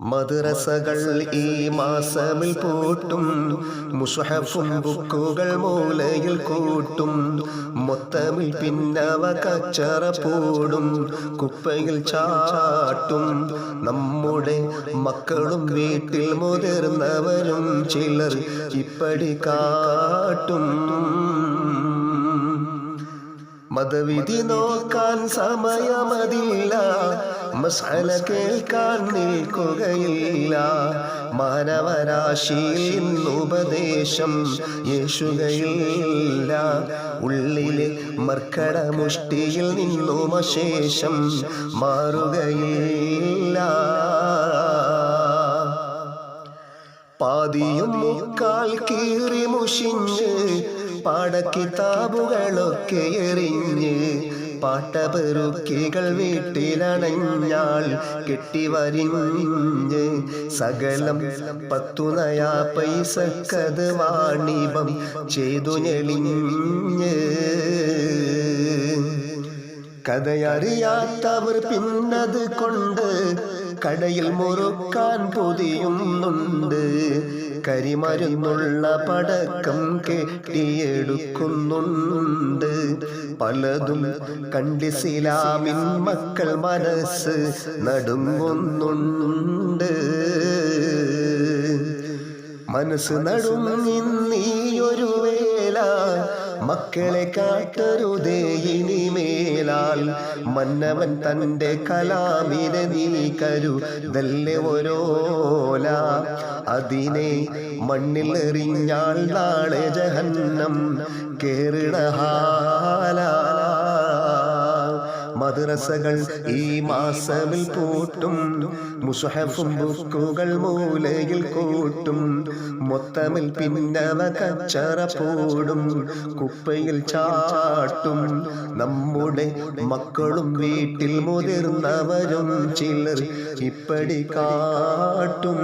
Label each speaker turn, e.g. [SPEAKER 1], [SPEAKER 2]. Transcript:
[SPEAKER 1] മദ്രസകൾ ഈ മാസമിൽ പൂട്ടും മുഷഹഫും ബുക്കുകൾ മൂലയിൽ കൂട്ടും. മൊത്തമിൽ പിന്നവ കച്ചറ പൂടും കുപ്പയിൽ ചാട്ടും. നമ്മുടെ മക്കളും വീട്ടിൽ മുതിർന്നവരും ചിലർ ഇപ്പടി കാട്ടും. മതവിധി നോക്കാൻ സമയമതില്ല. മസാല കേൾക്കാൻ നിൽക്കുകയില്ല. മാനവരാശിയിൽ ഉപദേശം യേശുകയില്ല. ഉള്ളിലെ മർക്കട മുഷ്ടിയിൽ നിന്നും അശേഷം മാറുകയില്ല. പാതിയും മുക്കാൽ കീറി മുഷിഞ്ഞ് പാടക്കിതാബുകളൊക്കെ എറിഞ്ഞ് പാട്ടപെറുക്കികൾ വീട്ടിലണഞ്ഞാൾ കെട്ടിവരിഞ്ഞ് സകലം പത്തു നയാ പൈസക്കത് വാണിപം ചെയ്തു ഞെളിഞ്ഞ്. കഥയറിയാത്തവർ പിന്നത് കൊണ്ട് കടയിൽ മുറുക്കാൻ പൊതിയുന്നുണ്ട്. കരിമരുന്നുള്ള പടക്കം കെട്ടിയെടുക്കുന്നുണ്ട്. പലതും കണ്ടിസിലാമിൻ മക്കൾ മനസ്സ് നടുങ്ങുന്നുണ്ട്. മനസ്സ് നടുങ്ങി വേല മക്കളെ കാട്ടരുതേ ഇനിമേലാൽ മന്നവൻ തന്റെ കലാമിനെ നീ വെല്ലെ ഓരോല അതിനെ മണ്ണിൽ എറിഞ്ഞാൽ നാളെ ജഹന്നം കേറിടഹാല മദ്രസകൾ ഈ മാസമിൽ പൂട്ടും മുസഹഫും ബുക്കുകൾ മൂലയിൽ കൂട്ടും. മൊത്തമിൽ പിന്നവ കച്ചറ പോടും കുപ്പയിൽ ചാട്ടും. നമ്മുടെ മക്കളും വീട്ടിൽ മുതിർന്നവരും ചിലർ ഇപ്പടി കാട്ടും.